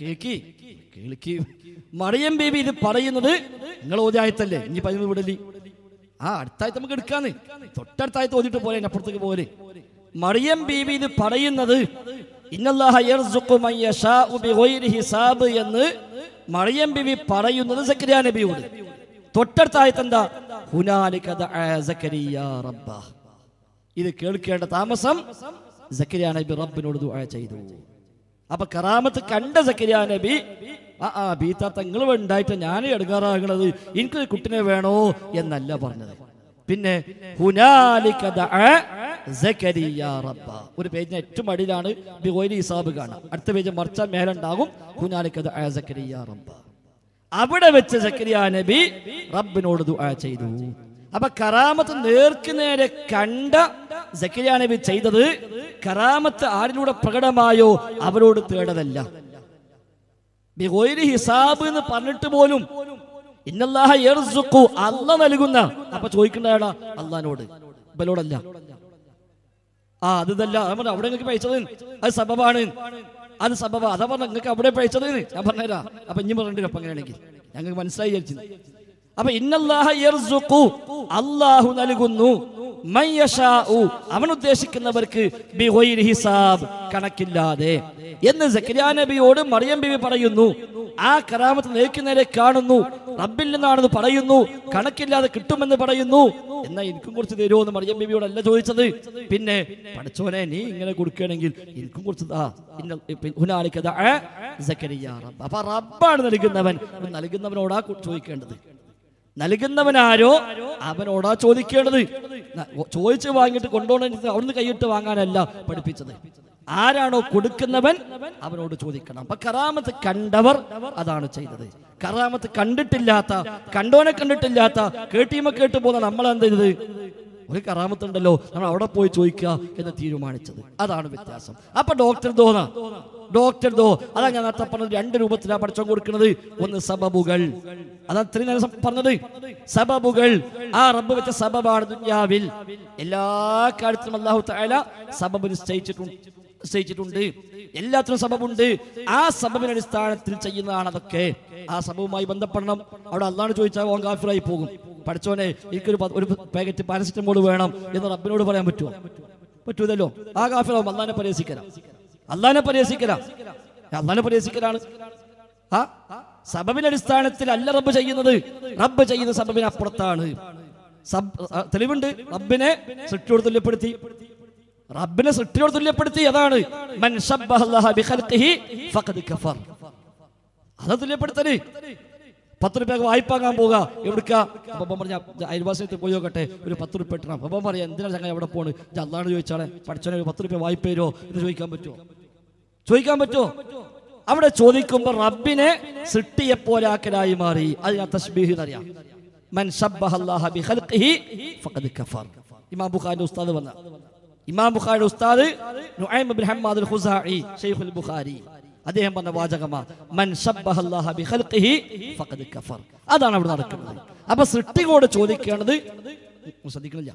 കേക്കി കേൾക്കി. Mariyam baby ഇത് പറയുന്നത് നിങ്ങൾ ഓദ്യായത്തല്ലേ ഇനി പറയുന്നത് വിടലി. ആ അടുത്തായിട്ട് നമുക്ക് എടുക്കാന്ന്. തൊട്ടടുത്തായിട്ട് ഓതിട്ട് പോലെ അപ്പുറത്തേക്ക് പോലെ മറിയം ബേബി ഇത് പറയുന്നത് എന്ന് മറിയം ബിബി പറയുന്നത് സക്കരിയ നബിയോട്. റബ്ബ. ഇത് കേൾക്കേണ്ട താമസം സക്കരിയ നബി റബ്ബിനോട് ദുആ ചെയ്തു. അപ്പൊ കറാമത്ത് കണ്ട സക്കരിയ നബി. ആ ആ ബീത്ത തങ്ങൾ ഉണ്ടായിട്ട് ഞാൻ എടുക്കാറാകണത്. എനിക്ക് കുട്ടിനെ വേണോ എന്നല്ല പറഞ്ഞത്. പിന്നെ ഒരു പേജിന് ഏറ്റവും അടിയിലാണ് ബിഗോയിലി ഹിസാബ് കാണാം അടുത്ത പേജ് മറിച്ച മേലുണ്ടാകും. അവിടെ വെച്ച് സക്കരിയ നബി റബ്ബിനോട് ദുആ ചെയ്തു. അപ്പൊ കറാമത്ത് നേർക്ക് നേരെ കണ്ട സക്കരിയ നബി ചെയ്തത് കറാമത്ത് ആരിലൂടെ പ്രകടമായോ അവരോട് തേടതല്ല. ഹിസാബ് എന്ന് പറഞ്ഞിട്ട് പോലും ഇന്നല്ലാഹ അല്ല നൽകുന്ന അപ്പൊ ചോദിക്കണ്ടാടാ അള്ളഹാനോട് ഇവലോടല്ല ആ അത് ഇതല്ല അവിടെ നിങ്ങൾക്ക് പൈസത് അത് സബബാണ്. അത് സബബ. അതാ പറഞ്ഞ നിങ്ങൾക്ക് അവിടെ പൈസത് ഞാൻ പറഞ്ഞുതരാ. അപ്പൊ ഇനി പറഞ്ഞിട്ട് അപ്പൊ അങ്ങനെയാണെങ്കിൽ ഞങ്ങൾക്ക് മനസ്സിലായി വിചാരിച്ചു അപ്പൊ ഇന്നല്ലാഹ അല്ലാഹു നൽകുന്നു. അവൻ ഉദ്ദേശിക്കുന്നവർക്ക് ഹിസാബ് കണക്കില്ലാതെ. എന്ന് സക്കരിയ നബിയോട് മറിയം ബിവി പറയുന്നു. ആ കറാമത്ത് നേർക്ക് കാണുന്നു. റബ്ബിൽ നിന്നാണെന്ന് പറയുന്നു. കണക്കില്ലാതെ കിട്ടുമെന്ന് പറയുന്നു. എന്നാ എനിക്കും കുറച്ച് തരുമോ എന്ന് മറിയം ബിബിയോടല്ല ചോദിച്ചത്. പിന്നെ പഠിച്ചോനെ നീ ഇങ്ങനെ കൊടുക്കുകയാണെങ്കിൽ എനിക്കും കുറച്ച്. അപ്പൊ റബ്ബാണ് നൽകുന്നവൻ. നൽകുന്നവനോടാ ചോദിക്കേണ്ടത്. നൽകുന്നവനാരോ അവനോടാ ചോദിക്കേണ്ടത്. ചോദിച്ച് വാങ്ങിയിട്ട് കൊണ്ടുപോകണ അവിടുന്ന് കൈയിട്ട് വാങ്ങാനല്ല പഠിപ്പിച്ചത്. ആരാണോ കൊടുക്കുന്നവൻ അവനോട് ചോദിക്കണം. അപ്പൊ കറാമത്ത് കണ്ടവർ അതാണ് ചെയ്തത്. കറാമത്ത് കണ്ടിട്ടില്ലാത്ത കണ്ടോനെ കണ്ടിട്ടില്ലാത്ത കേട്ടീമ കേട്ട് പോകുന്ന നമ്മൾ എന്ത് ചെയ്തത്? ഒരു കറാമത്തുണ്ടല്ലോ നമ്മൾ അവിടെ പോയി ചോദിക്കുക എന്ന് തീരുമാനിച്ചത്. അതാണ് വ്യത്യാസം. അപ്പൊ ഡോക്ടർ ദോന ഡോക്ടർ ദോ അതാ ഞാൻ നേരത്തെ പറഞ്ഞത് രണ്ട് രൂപത്തിലാണ് പഠിച്ചോ കൊടുക്കുന്നത്. ഒന്ന് സബബുകൾ. അതാ ഇത്രയും നേരം പറഞ്ഞത്. സബബുകൾ. ആ റബ്ബ് വെച്ച സബബാണ് ദുന്യാവിൽ. എല്ലാ കാര്യത്തിലും അല്ലാഹു തആല സബബ് നിശ്ചയിച്ചിട്ടുണ്ട് നിശ്ചയിച്ചിട്ടുണ്ട്. എല്ലാത്തിനും സബബുണ്ട്. ആ സബബിന്റെ അടിസ്ഥാനത്തിൽ ചെയ്യുന്നതാണ് അതൊക്കെ. ആ സബബുമായി ബന്ധപ്പെടണം. അവിടെ അള്ളാഹ് ചോദിച്ചാൽ ഓങ്കാഫിറായി പോകും. പഠിച്ചോനെ എനിക്കൊരു ഒരു പാക്കറ്റ് പാരസിറ്റമോൾ വേണം എന്ന് റബ്ബിനോട് പറയാൻ പറ്റുമോ പറ്റൂതല്ലോ ആ കാഫിറാവും അള്ളാനെ പരിഹസിക്കലാം. അള്ളാനെ പരിഹസിക്കലാം. അള്ളാനെ പരിഹസിക്കലാണ്. ആ സബബിന്റെ അടിസ്ഥാനത്തിൽ അല്ല റബ്ബ് ചെയ്യുന്നത്. റബ്ബ് ചെയ്യുന്ന സബബിന് അപ്പുറത്താണ്. സബ് തെളിവുണ്ട്. റബ്ബിനെ സൃഷ്ടിയോട് തുല്യപ്പെടുത്തി. റബ്ബിനെ സൃഷ്ടിയോട് തുല്യപ്പെടുത്തി അതാണ്. അത് തുല്യപ്പെടുത്തൽ. പത്ത് റുപ്യ വായ്പ വാങ്ങാൻ പോവുക എവിടുക്ക? അപ്പം പറഞ്ഞ അയൽവാസിയത്ത് പോയി നോക്കട്ടെ. ഒരു പത്ത് രൂപ ഇട്ടണം. അപ്പം പറയാം എന്തിനാണ് ചങ്ങ എവിടെ പോണ്? അതാണ് ചോദിച്ചാളെ പഠിച്ചോനെ ഒരു പത്ത് രൂപ വായ്പ തരുമോ എന്ന് ചോദിക്കാൻ പറ്റുമോ ചോദിക്കാൻ പറ്റുമോ അവിടെ ചോദിക്കുമ്പോൾ റബ്ബിനെ സൃഷ്ടിയെ പോലാക്കലായി മാറി. അതിനാ തസ്ബീഹ് എന്നറിയാം മൻ കഫർ. ഇമാം ബുഖാരിന്റെ ഉസ്താദ് വന്ന. ഇമാം ബുഖാരിയുടെ ഉസ്താദ് നുഐം ഹമ്മാദ് ബുഖാരി. അദ്ദേഹം പറഞ്ഞ വാചകമാ മൻ ശബ്ബഹ അല്ലാഹ ബിഖൽഖിഹി ഫഖദ് കഫർ. അതാണ് അവിടെ നടക്കുന്നത്. അപ്പൊ സൃഷ്ടികോട് ചോദിക്കേണ്ടത് ശ്രദ്ധിക്കണില്ല.